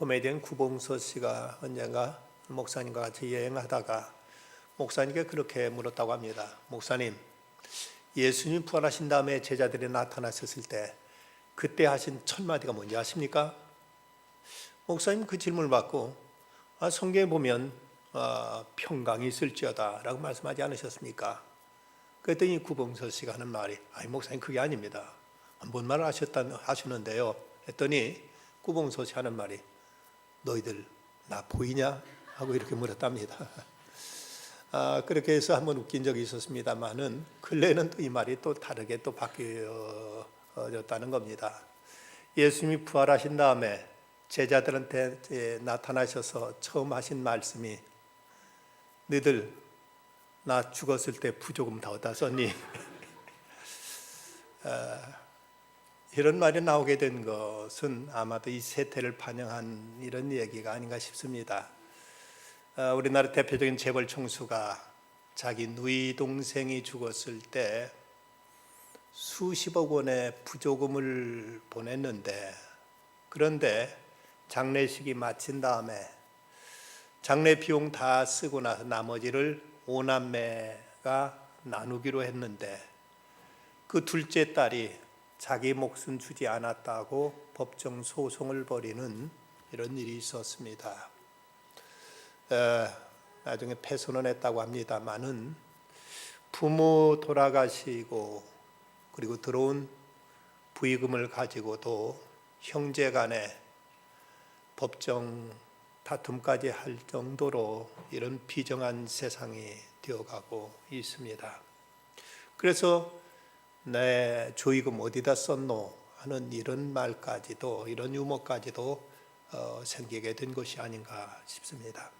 코미디언 구봉서 씨가 언젠가 목사님과 같이 여행하다가 목사님께 그렇게 물었다고 합니다. 목사님, 예수님 부활하신 다음에 제자들이 나타나셨을 때 그때 하신 첫 마디가 뭔지 아십니까? 목사님 그 질문을 받고 아, 성경에 보면 아, 평강이 있을지어다라고 말씀하지 않으셨습니까? 그랬더니 구봉서 씨가 하는 말이 아니 목사님 그게 아닙니다. 뭔 말을 하셨다 하시는데요. 했더니 구봉서 씨 하는 말이 너희들 나 보이냐 하고 이렇게 물었답니다. 아, 그렇게 해서 한번 웃긴 적이 있었습니다만은 근래는 또 이 말이 또 다르게 또 바뀌어졌다는 겁니다. 예수님이 부활하신 다음에 제자들한테 나타나셔서 처음 하신 말씀이 너희들 나 죽었을 때 부조금 다 어디다 썼니? 아, 이런 말이 나오게 된 것은 아마도 이 세태를 반영한 이런 얘기가 아닌가 싶습니다. 아, 우리나라 대표적인 재벌 총수가 자기 누이 동생이 죽었을 때 수십억 원의 부조금을 보냈는데 그런데 장례식이 마친 다음에 장례 비용 다 쓰고 나서 나머지를 오남매가 나누기로 했는데 그 둘째 딸이 자기 몫은 주지 않았다고 법정 소송을 벌이는 이런 일이 있었습니다. 에, 나중에 패소는 했다고 합니다만은 부모 돌아가시고 그리고 들어온 부의금을 가지고도 형제 간에 법정 다툼까지 할 정도로 이런 비정한 세상이 되어가고 있습니다. 그래서 내 조의금 어디다 썼노 하는 이런 말까지도 이런 유머까지도 어, 생기게 된 것이 아닌가 싶습니다.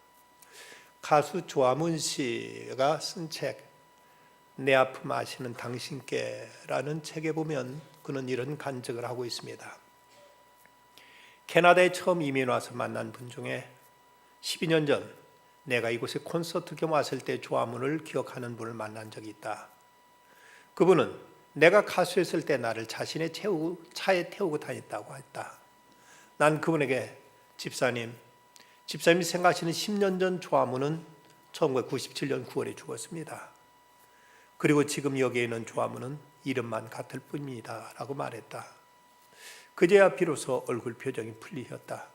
가수 조아문 씨가 쓴 책 내 아픔 아시는 당신께라는 책에 보면 그는 이런 간증을 하고 있습니다. 캐나다에 처음 이민 와서 만난 분 중에 12년 전 내가 이곳에 콘서트 겸 왔을 때 조아문을 기억하는 분을 만난 적이 있다. 그분은 내가 가수였을 때 나를 자신의 채우, 차에 태우고 다녔다고 했다. 난 그분에게 집사님, 집사님이 생각하시는 10년 전 조아문은 1997년 9월에 죽었습니다. 그리고 지금 여기에 있는 조아문은 이름만 같을 뿐입니다. 라고 말했다. 그제야 비로소 얼굴 표정이 풀리셨다.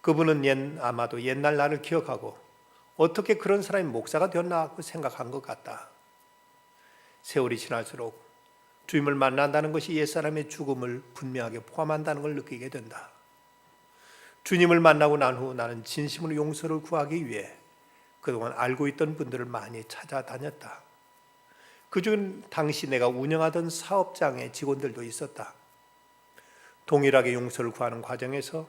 그분은 옛, 아마도 옛날 나를 기억하고 어떻게 그런 사람이 목사가 되었나 생각한 것 같다. 세월이 지날수록 주님을 만난다는 것이 옛사람의 죽음을 분명하게 포함한다는 걸 느끼게 된다. 주님을 만나고 난 후 나는 진심으로 용서를 구하기 위해 그동안 알고 있던 분들을 많이 찾아다녔다. 그중 당시 내가 운영하던 사업장의 직원들도 있었다. 동일하게 용서를 구하는 과정에서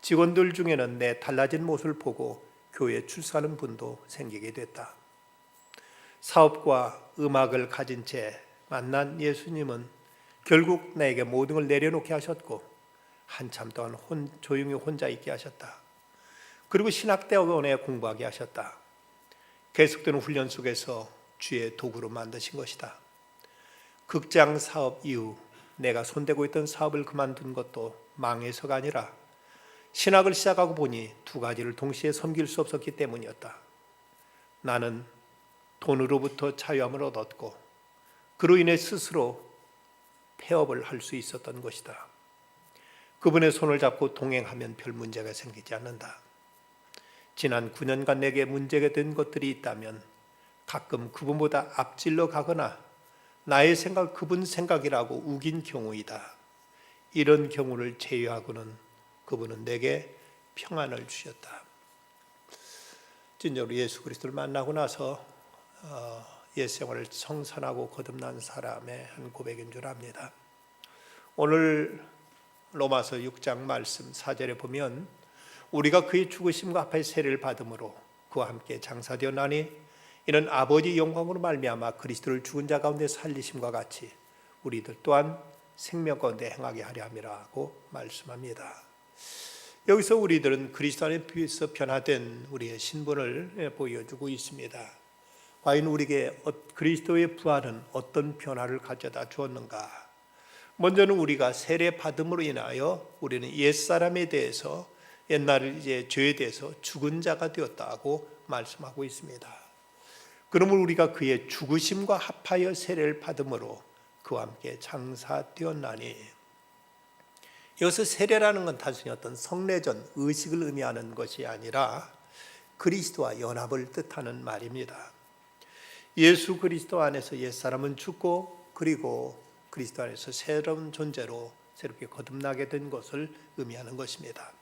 직원들 중에는 내 달라진 모습을 보고 교회에 출석하는 분도 생기게 됐다. 사업과 음악을 가진 채 만난 예수님은 결국 나에게 모든 걸 내려놓게 하셨고 한참 동안 혼, 조용히 혼자 있게 하셨다. 그리고 신학대학원에 공부하게 하셨다. 계속되는 훈련 속에서 주의 도구로 만드신 것이다. 극장 사업 이후 내가 손대고 있던 사업을 그만둔 것도 망해서가 아니라 신학을 시작하고 보니 두 가지를 동시에 섬길 수 없었기 때문이었다. 나는 돈으로부터 자유함을 얻었고 그로 인해 스스로 폐업을 할 수 있었던 것이다. 그분의 손을 잡고 동행하면 별 문제가 생기지 않는다. 지난 9년간 내게 문제가 된 것들이 있다면 가끔 그분보다 앞질러 가거나 나의 생각 그분 생각이라고 우긴 경우이다. 이런 경우를 제외하고는 그분은 내게 평안을 주셨다. 진정으로 예수 그리스도를 만나고 나서 어, 옛 생활을 성선하고 거듭난 사람의 한 고백인 줄 압니다. 오늘 로마서 6장 말씀 4절에 보면 우리가 그의 죽으심과 합하여 세례를 받음으로 그와 함께 장사되었나니 이는 아버지 영광으로 말미암아 그리스도를 죽은 자 가운데 살리심과 같이 우리들 또한 생명 가운데 행하게 하려 함이라고 말씀합니다. 여기서 우리들은 그리스도 안에 비해서 변화된 우리의 신분을 보여주고 있습니다. 과연 우리에게 어, 그리스도의 부활은 어떤 변화를 가져다 주었는가? 먼저는 우리가 세례 받음으로 인하여 우리는 옛 사람에 대해서 옛날 이제 죄에 대해서 죽은 자가 되었다고 말씀하고 있습니다. 그러므로 우리가 그의 죽으심과 합하여 세례를 받음으로 그와 함께 장사되었나니 여기서 세례라는 건 단순히 어떤 성례전 의식을 의미하는 것이 아니라 그리스도와 연합을 뜻하는 말입니다. 예수 그리스도 안에서 옛사람은 죽고 그리고 그리스도 안에서 새로운 존재로 새롭게 거듭나게 된 것을 의미하는 것입니다.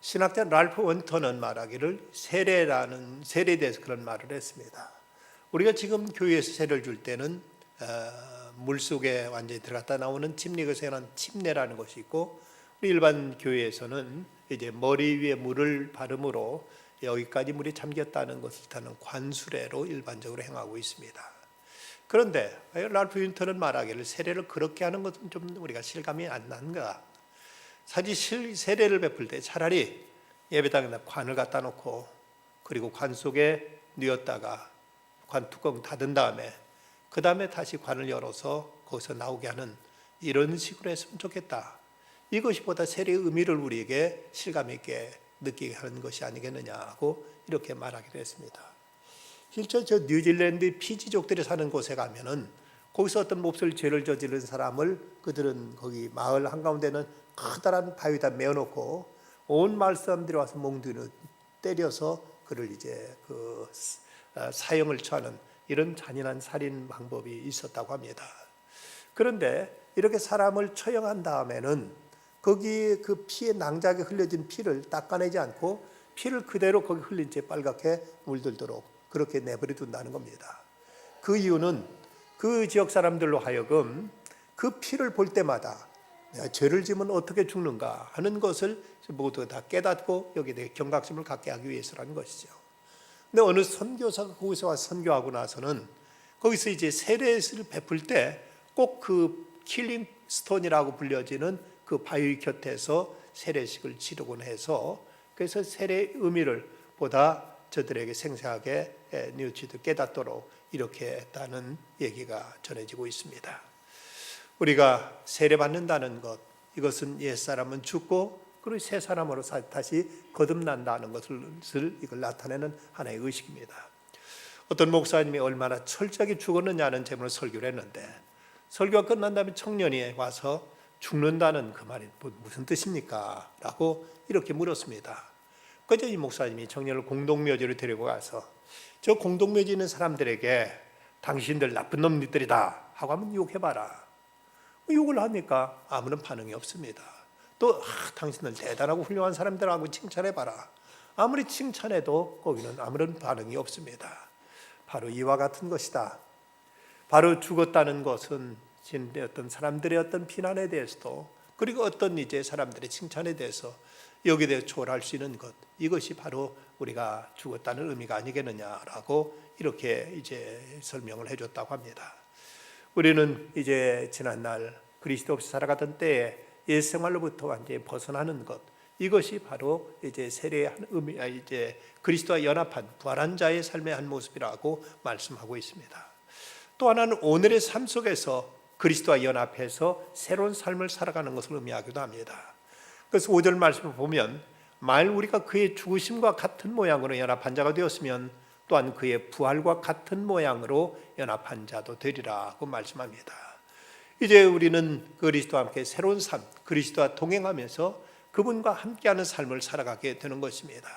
신학자 랄프 원터는 말하기를 세례라는 세례에 대해서 그런 말을 했습니다. 우리가 지금 교회에서 세례를 줄 때는 어, 물 속에 완전히 들어갔다 나오는 침례에서 일어난 침례라는 것이 있고 일반 교회에서는 이제 머리 위에 물을 바름으로 여기까지 물이 잠겼다는 것을 뜻하는 관수례로 일반적으로 행하고 있습니다. 그런데 랄프 윈터는 말하기를 세례를 그렇게 하는 것은 좀 우리가 실감이 안 난가. 사실 실- 세례를 베풀 때 차라리 예배당에다 관을 갖다 놓고 그리고 관 속에 뉘었다가 관 뚜껑 닫은 다음에 그 다음에 다시 관을 열어서 거기서 나오게 하는 이런 식으로 했으면 좋겠다. 이것이 보다 세례의 의미를 우리에게 실감 있게 느끼게 하는 것이 아니겠느냐고 이렇게 말하기도 했습니다. 실제 저 뉴질랜드 피지족들이 사는 곳에 가면은 거기서 어떤 몹쓸 죄를 저지른 사람을 그들은 거기 마을 한가운데는 커다란 바위에다 메어놓고 온 마을 사람들이 와서 몽둥이로 때려서 그를 이제 그 어, 사형을 처하는 이런 잔인한 살인 방법이 있었다고 합니다. 그런데 이렇게 사람을 처형한 다음에는 거기 그 피에 낭자게 흘려진 피를 닦아내지 않고 피를 그대로 거기 흘린 채 빨갛게 물들도록 그렇게 내버려 둔다는 겁니다. 그 이유는 그 지역 사람들로 하여금 그 피를 볼 때마다 죄를 지면 어떻게 죽는가 하는 것을 모두 다 깨닫고 여기에 대해 경각심을 갖게 하기 위해서라는 것이죠. 근데 어느 선교사가 거기서 와서 선교하고 나서는 거기서 이제 세례를 베풀 때 꼭 그 킬링 스톤이라고 불려지는 그 바위 곁에서 세례식을 치르곤 해서 그래서 세례의 의미를 보다 저들에게 생생하게 에, 뉘우치듯 깨닫도록 이렇게 했다는 얘기가 전해지고 있습니다. 우리가 세례 받는다는 것 이것은 옛 사람은 죽고 그리고 새 사람으로 사- 다시 거듭난다는 것을 이걸 나타내는 하나의 의식입니다. 어떤 목사님이 얼마나 철저하게 죽었느냐는 제목으로 설교를 했는데 설교가 끝난 다음에 청년이 와서 죽는다는 그 말이 뭐- 무슨 뜻입니까? 라고 이렇게 물었습니다. 그저 이 목사님이 청년을 공동묘지로 데리고 가서 저 공동묘지 있는 사람들에게 당신들 나쁜 놈들이다 하고 한번 욕해봐라. 욕을 하니까 아무런 반응이 없습니다. 또 아, 당신들 대단하고 훌륭한 사람들하고 칭찬해봐라. 아무리 칭찬해도 거기는 아무런 반응이 없습니다. 바로 이와 같은 것이다. 바로 죽었다는 것은 진의 어떤 사람들의 어떤 비난에 대해서도 그리고 어떤 이제 사람들의 칭찬에 대해서 여기에 대해 초월할 수 있는 것 이것이 바로 우리가 죽었다는 의미가 아니겠느냐라고 이렇게 이제 설명을 해줬다고 합니다. 우리는 이제 지난날 그리스도 없이 살아가던 때에 옛 생활로부터 완전히 벗어나는 것 이것이 바로 이제 세례의 한 의미, 아, 이제 그리스도와 연합한 부활한 자의 삶의 한 모습이라고 말씀하고 있습니다. 또 하나는 오늘의 삶 속에서 그리스도와 연합해서 새로운 삶을 살아가는 것을 의미하기도 합니다. 그래서 5절 말씀을 보면 만일 우리가 그의 죽으심과 같은 모양으로 연합한 자가 되었으면 또한 그의 부활과 같은 모양으로 연합한 자도 되리라고 말씀합니다. 이제 우리는 그리스도와 함께 새로운 삶, 그리스도와 동행하면서 그분과 함께하는 삶을 살아가게 되는 것입니다.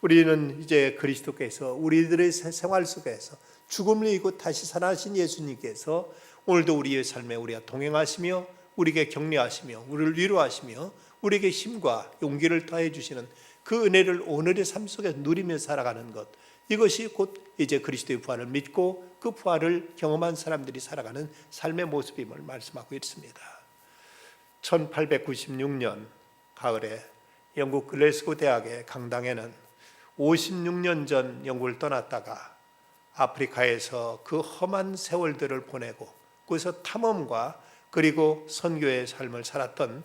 우리는 이제 그리스도께서 우리들의 생활 속에서 죽음을 이기고 다시 살아나신 예수님께서 오늘도 우리의 삶에 우리가 동행하시며 우리에게 격려하시며 우리를 위로하시며 우리에게 힘과 용기를 더해 주시는 그 은혜를 오늘의 삶 속에 누리며 살아가는 것 이것이 곧 이제 그리스도의 부활을 믿고 그 부활을 경험한 사람들이 살아가는 삶의 모습임을 말씀하고 있습니다. 1896년 가을에 영국 글래스고 대학의 강당에는 56년 전 영국을 떠났다가 아프리카에서 그 험한 세월들을 보내고 거기서 탐험과 그리고 선교의 삶을 살았던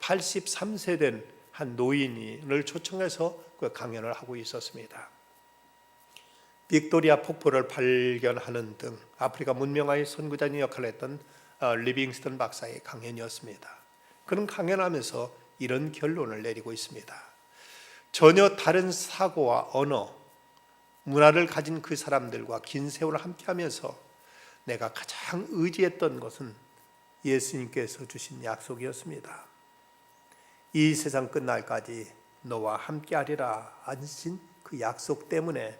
83세 된 한 노인을 초청해서 그 강연을 하고 있었습니다. 빅토리아 폭포를 발견하는 등 아프리카 문명화의 선구자님 역할을 했던 어, 리빙스턴 박사의 강연이었습니다. 그는 강연하면서 이런 결론을 내리고 있습니다. 전혀 다른 사고와 언어, 문화를 가진 그 사람들과 긴 세월을 함께하면서 내가 가장 의지했던 것은 예수님께서 주신 약속이었습니다. 이 세상 끝날까지 너와 함께하리라 하신 그 약속 때문에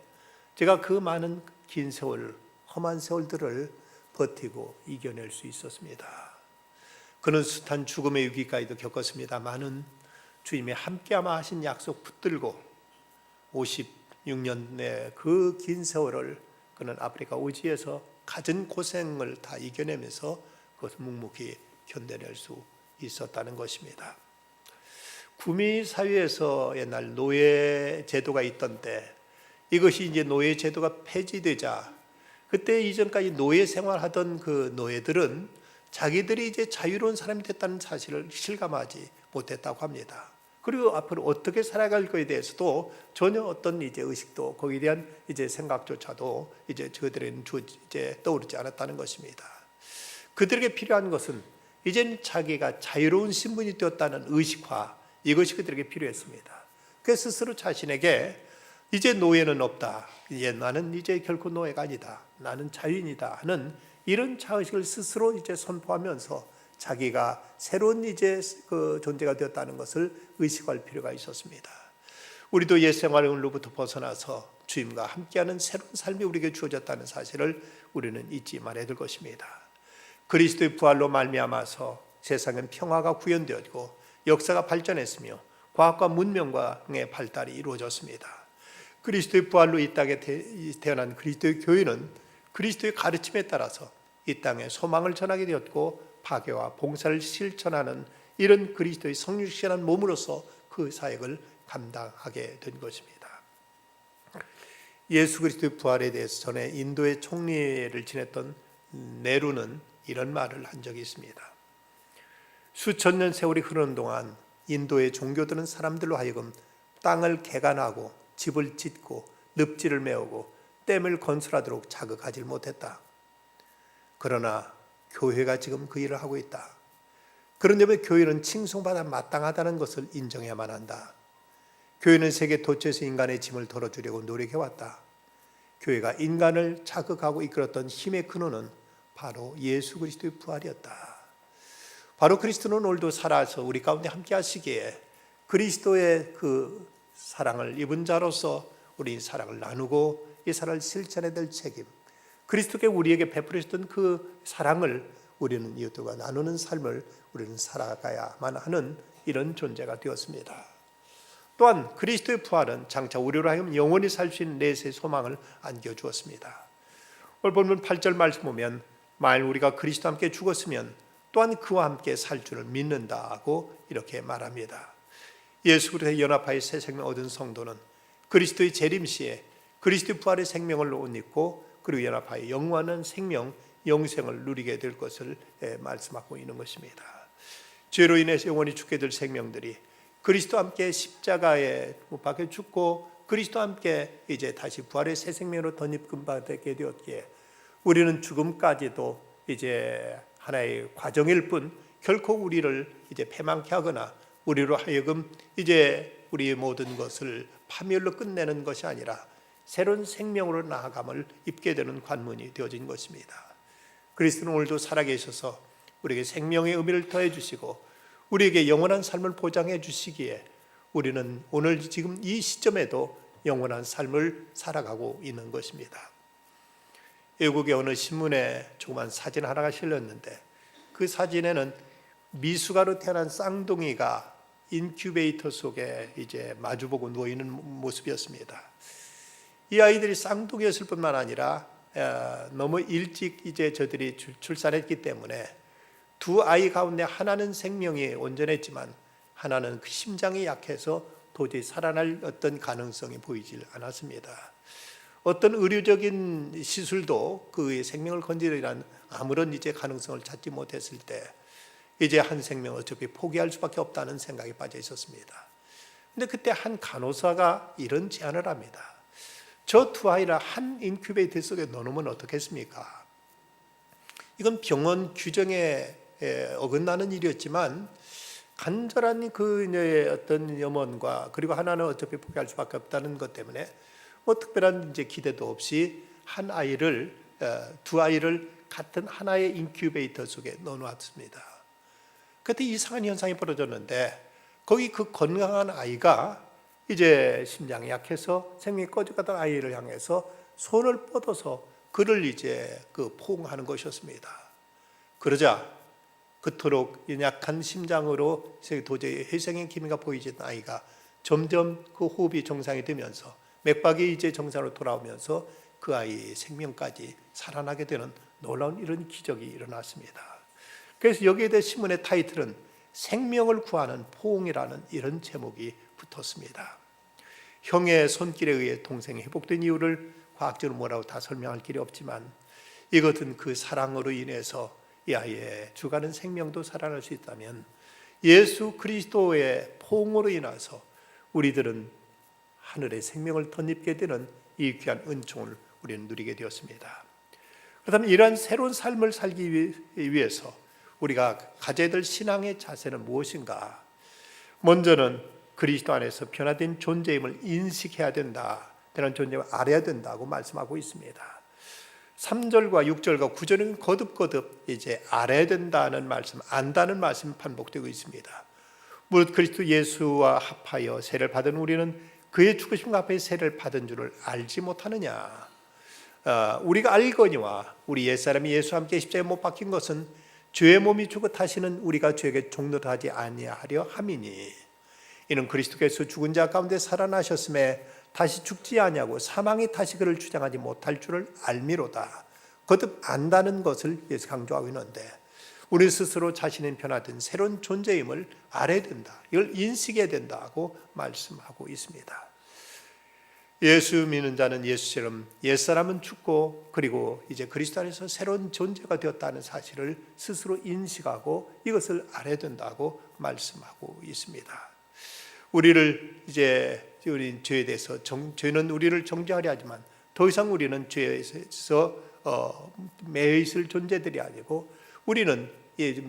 제가 그 많은 긴 세월, 험한 세월들을 버티고 이겨낼 수 있었습니다. 그는 숱한 죽음의 위기까지도 겪었습니다만은 주님의 함께하마 하신 약속 붙들고 56년의 그 긴 세월을 그는 아프리카 오지에서 갖은 고생을 다 이겨내면서 그것을 묵묵히 견뎌낼 수 있었다는 것입니다. 구미 사회에서 옛날 노예 제도가 있던 때 이것이 이제 노예 제도가 폐지되자 그때 이전까지 노예 생활하던 그 노예들은 자기들이 이제 자유로운 사람이 됐다는 사실을 실감하지 못했다고 합니다. 그리고 앞으로 어떻게 살아갈 것에 대해서도 전혀 어떤 이제 의식도 거기에 대한 이제 생각조차도 이제 저들에는 주- 이제 떠오르지 않았다는 것입니다. 그들에게 필요한 것은 이제는 자기가 자유로운 신분이 되었다는 의식화 이것이 그들에게 필요했습니다. 그 스스로 자신에게 이제 노예는 없다. 이제 나는 이제 결코 노예가 아니다. 나는 자유인이다 하는 이런 자의식을 스스로 이제 선포하면서 자기가 새로운 이제 그 존재가 되었다는 것을 의식할 필요가 있었습니다. 우리도 옛 생활로부터 벗어나서 주님과 함께하는 새로운 삶이 우리에게 주어졌다는 사실을 우리는 잊지 말아야 될 것입니다. 그리스도의 부활로 말미암아서 세상은 평화가 구현되었고 역사가 발전했으며 과학과 문명과의 발달이 이루어졌습니다. 그리스도의 부활로 이 땅에 태- 태어난 그리스도의 교회는 그리스도의 가르침에 따라서 이 땅에 소망을 전하게 되었고 파괴와 봉사를 실천하는 이런 그리스도의 성육신한 몸으로서 그 사역을 감당하게 된 것입니다. 예수 그리스도의 부활에 대해서 전에 인도의 총리를 지냈던 네루는 이런 말을 한 적이 있습니다. 수천 년 세월이 흐르는 동안 인도의 종교들은 사람들로 하여금 땅을 개간하고 집을 짓고 늪지를 메우고 댐을 건설하도록 자극하지 못했다. 그러나 교회가 지금 그 일을 하고 있다. 그런 점에 교회는 칭송받아 마땅하다는 것을 인정해야만 한다. 교회는 세계 도처에서 인간의 짐을 덜어주려고 노력해왔다. 교회가 인간을 자극하고 이끌었던 힘의 근원은 바로 예수 그리스도의 부활이었다. 바로 그리스도는 오늘도 살아서 우리 가운데 함께 하시기에 그리스도의 그 사랑을 입은 자로서 우리 사랑을 나누고 이 사랑을 실천해야 될 책임 그리스도께 우리에게 베풀으셨던 그 사랑을 우리는 이웃들과 나누는 삶을 우리는 살아가야만 하는 이런 존재가 되었습니다. 또한 그리스도의 부활은 장차 우리로 하여금 영원히 살 수 있는 내세의 소망을 안겨주었습니다. 오늘 본문 8절 말씀 보면 만일 우리가 그리스도 함께 죽었으면 또한 그와 함께 살 줄을 믿는다고 이렇게 말합니다. 예수 그리스도의 연합하여 새 생명 얻은 성도는 그리스도의 재림 시에 그리스도의 부활의 생명을 옷 입고 그리고 연합하여 영원한 생명 영생을 누리게 될 것을 예, 말씀하고 있는 것입니다. 죄로 인해서 영원히 죽게 될 생명들이 그리스도 함께 십자가에 못 박혀 죽고 그리스도 함께 이제 다시 부활의 새 생명으로 덧입금 받게 되었기에 우리는 죽음까지도 이제 하나의 과정일 뿐 결코 우리를 이제 패망케 하거나 우리로 하여금 이제 우리의 모든 것을 파멸로 끝내는 것이 아니라 새로운 생명으로 나아감을 입게 되는 관문이 되어진 것입니다. 그리스도는 오늘도 살아계셔서 우리에게 생명의 의미를 더해 주시고 우리에게 영원한 삶을 보장해 주시기에 우리는 오늘 지금 이 시점에도 영원한 삶을 살아가고 있는 것입니다. 외국의 어느 신문에 조그만 사진 하나가 실렸는데 그 사진에는 미숙아로 태어난 쌍둥이가 인큐베이터 속에 이제 마주보고 누워 있는 모습이었습니다. 이 아이들이 쌍둥이였을 뿐만 아니라 어, 너무 일찍 이제 저들이 출- 출산했기 때문에 두 아이 가운데 하나는 생명이 온전했지만 하나는 그 심장이 약해서 도저히 살아날 어떤 가능성이 보이질 않았습니다. 어떤 의료적인 시술도 그의 생명을 건지려는 아무런 이제 가능성을 찾지 못했을 때 이제 한 생명 어차피 포기할 수밖에 없다는 생각에 빠져 있었습니다. 근데 그때 한 간호사가 이런 제안을 합니다. 저 두 아이를 한 인큐베이터 속에 넣어놓으면 어떻겠습니까? 이건 병원 규정에 에, 어긋나는 일이었지만 간절한 그녀의 어떤 염원과 그리고 하나는 어차피 포기할 수밖에 없다는 것 때문에 뭐 특별한 이제 기대도 없이 한 아이를 어, 두 아이를 같은 하나의 인큐베이터 속에 넣어놨습니다. 그때 이상한 현상이 벌어졌는데 거기 그 건강한 아이가 이제 심장이 약해서 생명이 꺼져가던 아이를 향해서 손을 뻗어서 그를 이제 그 포옹하는 것이었습니다. 그러자 그토록 연약한 심장으로 도저히 회생의 기미가 보이지 아이가 점점 그 호흡이 정상이 되면서 맥박이 이제 정상으로 돌아오면서 그 아이의 생명까지 살아나게 되는 놀라운 이런 기적이 일어났습니다. 그래서 여기에 대해 신문의 타이틀은 생명을 구하는 포옹이라는 이런 제목이 붙었습니다. 형의 손길에 의해 동생이 회복된 이유를 과학적으로 뭐라고 다 설명할 길이 없지만 이것은 그 사랑으로 인해서 이 아이의 주가는 생명도 살아날 수 있다면 예수 그리스도의 포옹으로 인해서 우리들은 하늘의 생명을 덧입게 되는 이 귀한 은총을 우리는 누리게 되었습니다. 그렇다면 이러한 새로운 삶을 살기 위해서 우리가 가져야 될 신앙의 자세는 무엇인가? 먼저는 그리스도 안에서 변화된 존재임을 인식해야 된다. 그런 존재를 알아야 된다고 말씀하고 있습니다. 3절과 6절과 9절은 거듭거듭 이제 알아야 된다는 말씀, 안다는 말씀이 반복되고 있습니다. 무릇 그리스도 예수와 합하여 세를 받은 우리는 그의 죽으심과 합하여 세를 받은 줄을 알지 못하느냐? 어, 우리가 알거니와 우리 옛사람이 예수와 함께 십자가에 못 박힌 것은 죄의 몸이 죽어 다시는 우리가 죄에게 종노하지 아니하려 함이니 이는 그리스도께서 죽은 자 가운데 살아나셨음에 다시 죽지 아니하고 사망이 다시 그를 주장하지 못할 줄을 알미로다. 거듭 안다는 것을 예수 강조하고 있는데 우리 스스로 자신의 변화된 새로운 존재임을 알아야 된다. 이걸 인식해야 된다고 말씀하고 있습니다. 예수 믿는 자는 예수처럼 옛사람은 죽고 그리고 이제 그리스도 안에서 새로운 존재가 되었다는 사실을 스스로 인식하고 이것을 알아야 된다고 말씀하고 있습니다. 우리를 이제 우리 죄에 대해서 정, 죄는 우리를 정죄하려 하지만 더 이상 우리는 죄에서 어, 매여 있을 존재들이 아니고 우리는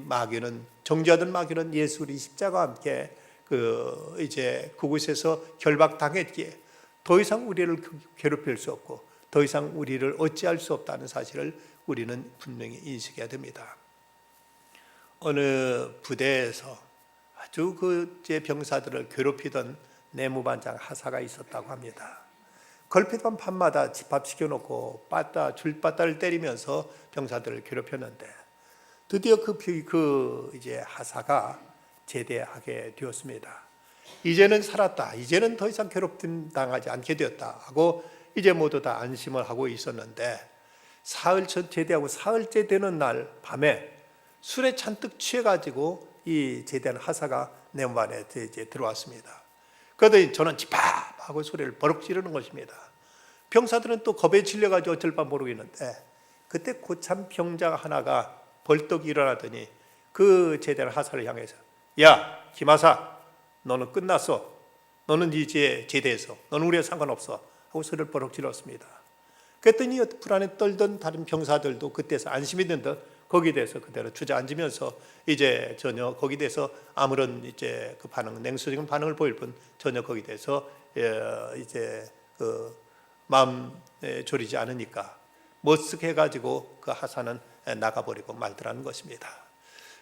마귀는 정죄하던 마귀는 예수 우리 십자가와 함께 그 이제 그곳에서 결박당했기에 더 이상 우리를 괴롭힐 수 없고 더 이상 우리를 어찌할 수 없다는 사실을 우리는 분명히 인식해야 됩니다. 어느 부대에서 아주 그제 병사들을 괴롭히던 내무반장 하사가 있었다고 합니다. 걸핏한 밤마다 집합시켜 놓고 빠따 줄빠따를 때리면서 병사들을 괴롭혔는데 드디어 그, 그 이제 하사가 제대하게 되었습니다. 이제는 살았다. 이제는 더 이상 괴롭힘 당하지 않게 되었다. 하고 이제 모두 다 안심을 하고 있었는데 사흘 첫 제대하고 사흘째 되는 날 밤에 술에 잔뜩 취해가지고 이 제대한 하사가 내문 안에 이제 들어왔습니다. 그러더니 저는 집합 하고 소리를 버럭 지르는 것입니다. 병사들은 또 겁에 질려가지고 어쩔 바 모르겠는데 그때 고참 병자 하나가 벌떡 일어나더니 그 제대한 하사를 향해서 야 김하사 너는 끝났어. 너는 이제 제대해서 너는 우리와 상관없어. 하고 소리를 버럭 질렀습니다. 그랬더니 불안에 떨던 다른 병사들도 그때서 안심이 된 듯 거기에 대해서 그대로 주저앉으면서 이제 전혀 거기에 대해서 아무런 이제 그 반응, 냉소적인 반응을 보일 뿐 전혀 거기에 대해서 예, 이제 그 마음 졸이지 않으니까 머쓱 해 가지고 그 하사는 나가버리고 말더라는 것입니다.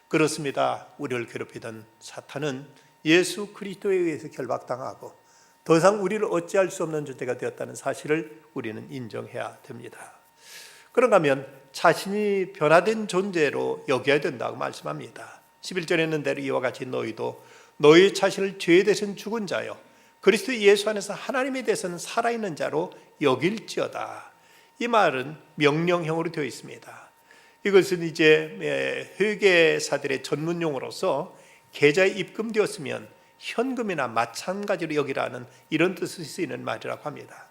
그렇습니다. 우리를 괴롭히던 사탄은 예수 그리스도에 의해서 결박당하고 더 이상 우리를 어찌할 수 없는 존재가 되었다는 사실을 우리는 인정해야 됩니다. 그런가 하면 자신이 변화된 존재로 여겨야 된다고 말씀합니다. 11절에 있는 대로 이와 같이 너희도 너희 자신을 죄에 대해서는 죽은 자요 그리스도 예수 안에서 하나님에 대해서는 살아있는 자로 여길지어다. 이 말은 명령형으로 되어 있습니다. 이것은 이제 회계사들의 전문 용어로서 계좌에 입금되었으면 현금이나 마찬가지로 여기라는 이런 뜻을 쓰이는 말이라고 합니다.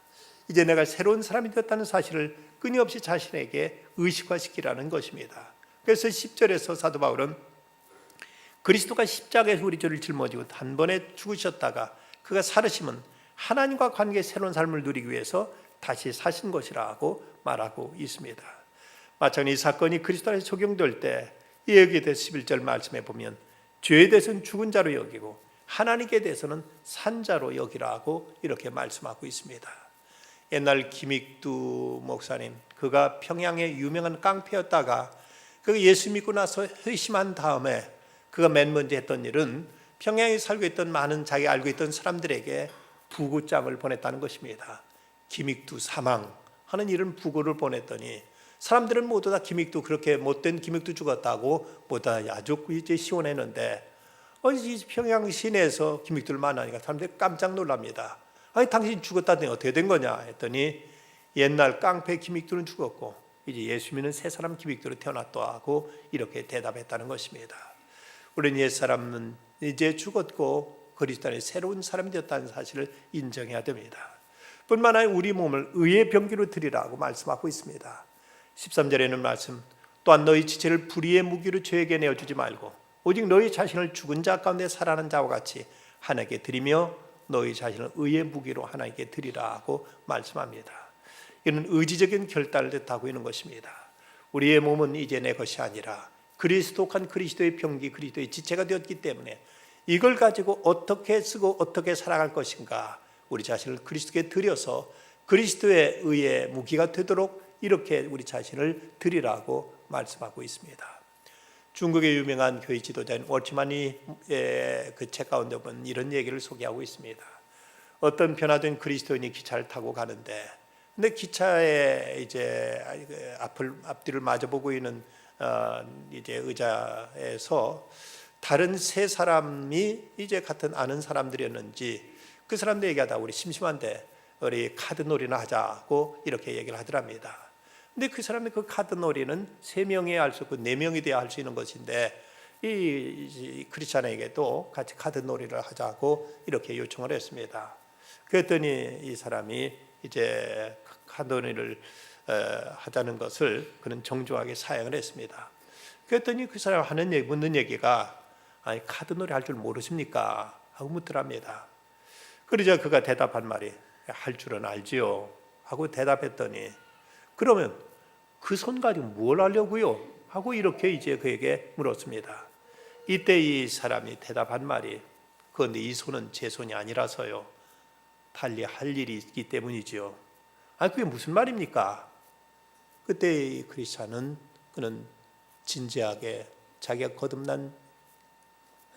이제 내가 새로운 사람이 되었다는 사실을 끊임없이 자신에게 의식화시키라는 것입니다. 그래서 10절에서 사도 바울은 그리스도가 십자가에서 우리 죄를 짊어지고 단번에 죽으셨다가 그가 살으심은 하나님과 관계의 새로운 삶을 누리기 위해서 다시 사신 것이라고 말하고 있습니다. 마찬가지 이 사건이 그리스도 안에 적용될 때이 여기에 대해서 11절 말씀해 보면 죄에 대해서는 죽은 자로 여기고 하나님께 대해서는 산자로 여기라고 이렇게 말씀하고 있습니다. 옛날 김익두 목사님 그가 평양의 유명한 깡패였다가 그 예수 믿고 나서 회심한 다음에 그가 맨 먼저 했던 일은 평양에 살고 있던 많은 자기 알고 있던 사람들에게 부고장을 보냈다는 것입니다. 김익두 사망 하는 이런 부고를 보냈더니 사람들은 모두 다 김익두 그렇게 못된 김익두 죽었다고 모두 다 아주 이제 시원했는데 어이 평양 시내에서 김익두를 만나니까 사람들이 깜짝 놀랍니다. 아니 당신 죽었다더니 어떻게 된 거냐 했더니 옛날 깡패 김익두는 죽었고 이제 예수 믿는 새 사람 김익두로 태어났다 하고 이렇게 대답했다는 것입니다. 우리는 옛 사람은 이제 죽었고 그리스도 안에 새로운 사람이 되었다는 사실을 인정해야 됩니다. 뿐만 아니라 우리 몸을 의의 병기로 드리라고 말씀하고 있습니다. 13절에는 말씀 또한 너희 지체를 불의의 무기로 죄에게 내어 주지 말고 오직 너희 자신을 죽은 자 가운데 살아난 자와 같이 하나님께 드리며 너희 자신을 의의 무기로 하나님께 드리라고 말씀합니다. 이는 의지적인 결단을 뜻하고 있는 것입니다. 우리의 몸은 이제 내 것이 아니라 그리스도한 그리스도의 병기 그리스도의 지체가 되었기 때문에 이걸 가지고 어떻게 쓰고 어떻게 살아갈 것인가 우리 자신을 그리스도께 드려서 그리스도의 의의 무기가 되도록 이렇게 우리 자신을 드리라고 말씀하고 있습니다. 중국의 유명한 교회 지도자인 워치만이 그책 가운데 보면 이런 얘기를 소개하고 있습니다. 어떤 변화된 그리스도인이 기차를 타고 가는데 근데 기차에 이제 앞을 앞뒤를 마주 보고 있는 어, 이제 의자에서 다른 세 사람이 이제 같은 아는 사람들이었는지 그 사람들 얘기하다 우리 심심한데 우리 카드 놀이나 하자고 이렇게 얘기를 하더랍니다. 근데 그 사람이 그 카드 놀이는 세 명이 할 수 있고 네 명이 돼야 할 수 있는 것인데 이, 이 크리스찬에게도 같이 카드 놀이를 하자고 이렇게 요청을 했습니다. 그랬더니 이 사람이 이제 카드 놀이를 어, 하자는 것을 그는 정중하게 사양을 했습니다. 그랬더니 그 사람 하는 얘기, 묻는 얘기가 아니 카드 놀이 할 줄 모르십니까? 하고 묻더랍니다. 그러자 그가 대답한 말이 할 줄은 알지요 하고 대답했더니 그러면 그 손 가지고 뭘 하려고요? 하고 이렇게 이제 그에게 물었습니다. 이때 이 사람이 대답한 말이 그런데 이 손은 제 손이 아니라서요. 달리 할 일이 있기 때문이지요. 아 그게 무슨 말입니까? 그때 이 크리스찬은 그는 진지하게 자기가 거듭난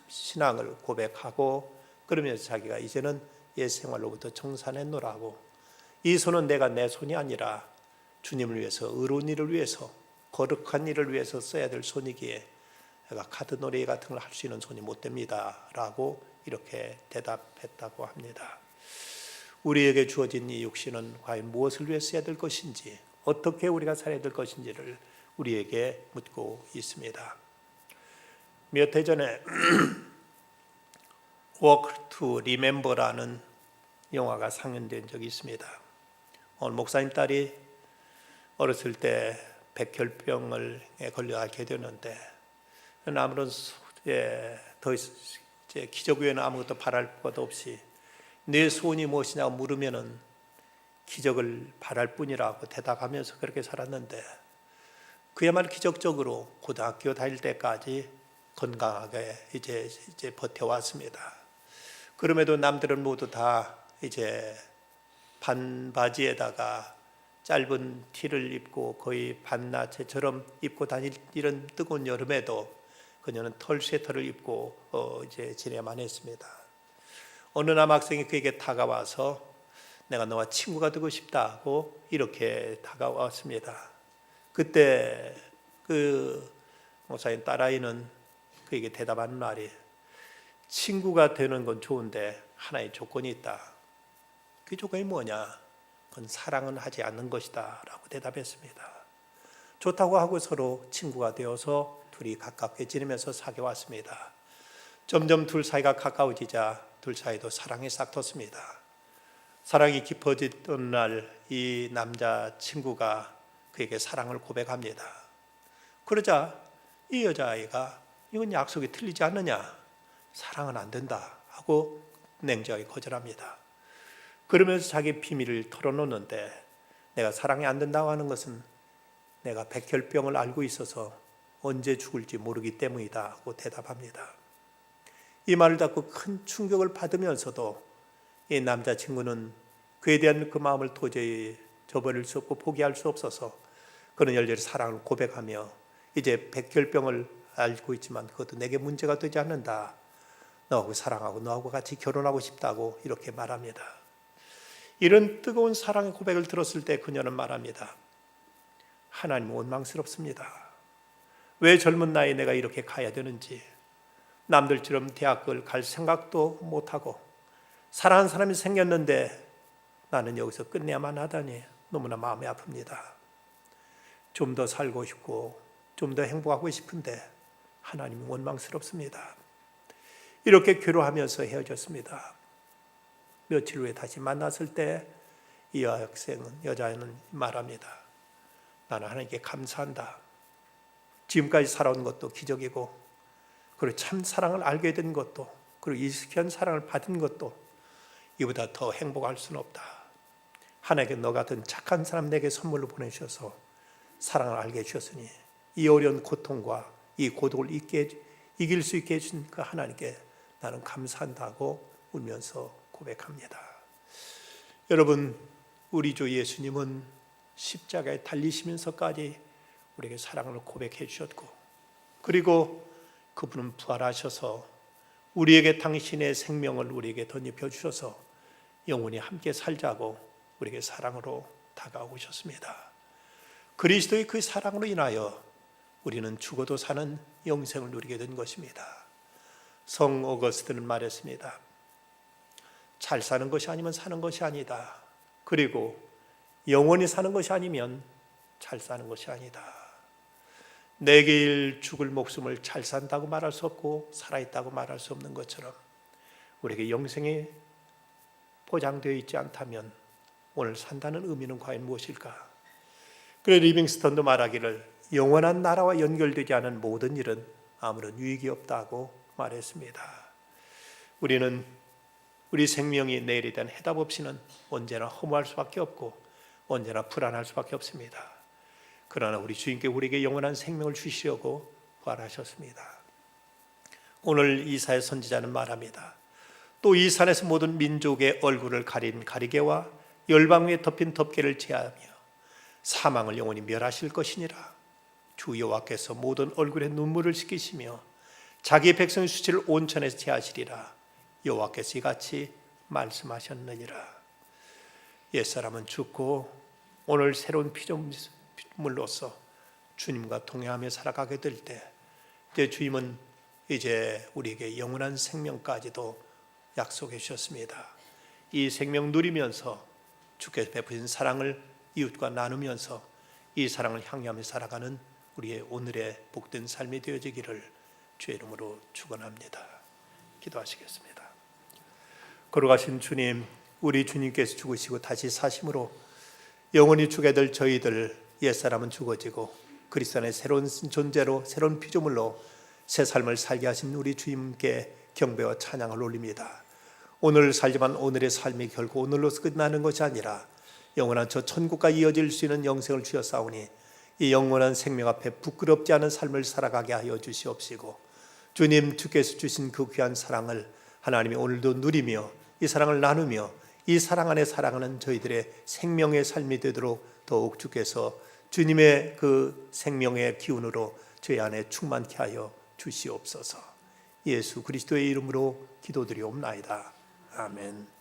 신앙을 고백하고 그러면서 자기가 이제는 옛 생활로부터 청산했노라고 이 손은 내가 내 손이 아니라 주님을 위해서 의로운 일을 위해서 거룩한 일을 위해서 써야 될 손이기에 내가 카드 놀이 같은 걸 할 수 있는 손이 못 됩니다라고 이렇게 대답했다고 합니다. 우리에게 주어진 이 육신은 과연 무엇을 위해 써야 될 것인지 어떻게 우리가 살아야 될 것인지를 우리에게 묻고 있습니다. 몇 해 전에 Walk to Remember라는 영화가 상영된 적이 있습니다. 오늘 목사님 딸이 어렸을 때 백혈병을 걸려 앓게 되는데 아무런 예, 더 이제 기적 외에는 아무것도 바랄 것 없이 내 소원이 무엇이냐고 물으면은 기적을 바랄 뿐이라고 대답하면서 그렇게 살았는데 그야말로 기적적으로 고등학교 다닐 때까지 건강하게 이제 이제 버텨왔습니다. 그럼에도 남들은 모두 다 이제 반바지에다가 짧은 티를 입고 거의 반나체처럼 입고 다닐 이런 뜨거운 여름에도 그녀는 털 쇠터를 입고 어 이제 지내야만 했습니다. 어느 남학생이 그에게 다가와서 내가 너와 친구가 되고 싶다고 이렇게 다가왔습니다. 그때 그 목사님 딸아이는 그에게 대답한 말이 친구가 되는 건 좋은데 하나의 조건이 있다. 그 조건이 뭐냐? 그건 사랑은 하지 않는 것이다 라고 대답했습니다. 좋다고 하고 서로 친구가 되어서 둘이 가깝게 지내면서 사귀어 왔습니다. 점점 둘 사이가 가까워지자 둘 사이도 사랑이 싹 텄습니다. 사랑이 깊어지던 날 이 남자 친구가 그에게 사랑을 고백합니다. 그러자 이 여자아이가 이건 약속이 틀리지 않느냐? 사랑은 안 된다 하고 냉정하게 거절합니다. 그러면서 자기 비밀을 털어놓는데 내가 사랑이 안 된다고 하는 것은 내가 백혈병을 알고 있어서 언제 죽을지 모르기 때문이다 하고 대답합니다. 이 말을 듣고 큰 충격을 받으면서도 이 남자친구는 그에 대한 그 마음을 도저히 저버릴 수 없고 포기할 수 없어서 그는 열렬히 사랑을 고백하며 이제 백혈병을 알고 있지만 그것도 내게 문제가 되지 않는다. 너하고 사랑하고 너하고 같이 결혼하고 싶다고 이렇게 말합니다. 이런 뜨거운 사랑의 고백을 들었을 때 그녀는 말합니다. 하나님 원망스럽습니다. 왜 젊은 나이에 내가 이렇게 가야 되는지 남들처럼 대학을 갈 생각도 못하고 사랑하는 사람이 생겼는데 나는 여기서 끝내야만 하다니 너무나 마음이 아픕니다. 좀 더 살고 싶고 좀 더 행복하고 싶은데 하나님이 원망스럽습니다. 이렇게 괴로워하면서 헤어졌습니다. 며칠 후에 다시 만났을 때 이 여학생은 여자는 말합니다. 나는 하나님께 감사한다. 지금까지 살아온 것도 기적이고 그리고 참 사랑을 알게 된 것도 그리고 이숙한 사랑을 받은 것도 이보다 더 행복할 수는 없다. 하나님께 너 같은 착한 사람 내게 선물로 보내주셔서 사랑을 알게 해주셨으니 이 어려운 고통과 이 고독을 이길 수 있게 해준 그 하나님께 나는 감사한다고 울면서 고백합니다. 여러분, 우리 주 예수님은 십자가에 달리시면서까지 우리에게 사랑을 고백해 주셨고, 그리고 그분은 부활하셔서 우리에게 당신의 생명을 우리에게 덧입혀 주셔서 영원히 함께 살자고 우리에게 사랑으로 다가오셨습니다. 그리스도의 그 사랑으로 인하여 우리는 죽어도 사는 영생을 누리게 된 것입니다. 성 오거스트는 말했습니다. 잘 사는 것이 아니면 사는 것이 아니다. 그리고 영원히 사는 것이 아니면 잘 사는 것이 아니다. 내일 죽을 목숨을 잘 산다고 말할 수 없고 살아있다고 말할 수 없는 것처럼 우리에게 영생이 보장되어 있지 않다면 오늘 산다는 의미는 과연 무엇일까? 그래 리빙스턴도 말하기를 영원한 나라와 연결되지 않은 모든 일은 아무런 유익이 없다고 말했습니다. 우리는 우리 생명이 내일에 대한 해답 없이는 언제나 허무할 수밖에 없고 언제나 불안할 수밖에 없습니다. 그러나 우리 주님께 우리에게 영원한 생명을 주시려고 부활하셨습니다. 오늘 이사의 선지자는 말합니다. 또 이 산에서 모든 민족의 얼굴을 가린 가리개와 열방 위에 덮인 덮개를 제하며 사망을 영원히 멸하실 것이니라. 주 여호와께서 모든 얼굴에 눈물을 씻기시며 자기 백성의 수치를 온천에서 제하시리라. 여호와께서 이같이 말씀하셨느니라. 옛사람은 죽고 오늘 새로운 피조물로서 주님과 동행하며 살아가게 될 때, 이제 주님은 이제 우리에게 영원한 생명까지도 약속해 주셨습니다. 이 생명 누리면서 주께서 베푸신 사랑을 이웃과 나누면서 이 사랑을 향하며 살아가는 우리의 오늘의 복된 삶이 되어지기를 주의 이름으로 축원합니다. 기도하시겠습니다. 걸어가신 주님, 우리 주님께서 죽으시고 다시 사심으로 영원히 죽게 될 저희들 옛사람은 죽어지고 그리스도 안에 새로운 존재로 새로운 피조물로 새 삶을 살게 하신 우리 주님께 경배와 찬양을 올립니다. 오늘 살지만 오늘의 삶이 결국 오늘로서 끝나는 것이 아니라 영원한 저 천국과 이어질 수 있는 영생을 주셨사오니 이 영원한 생명 앞에 부끄럽지 않은 삶을 살아가게 하여 주시옵시고 주님 주께서 주신 그 귀한 사랑을 하나님이 오늘도 누리며 이 사랑을 나누며 이 사랑 안에 살아가는 저희들의 생명의 삶이 되도록 더욱 주께서 주님의 그 생명의 기운으로 저희 안에 충만케 하여 주시옵소서. 예수 그리스도의 이름으로 기도드리옵나이다. 아멘.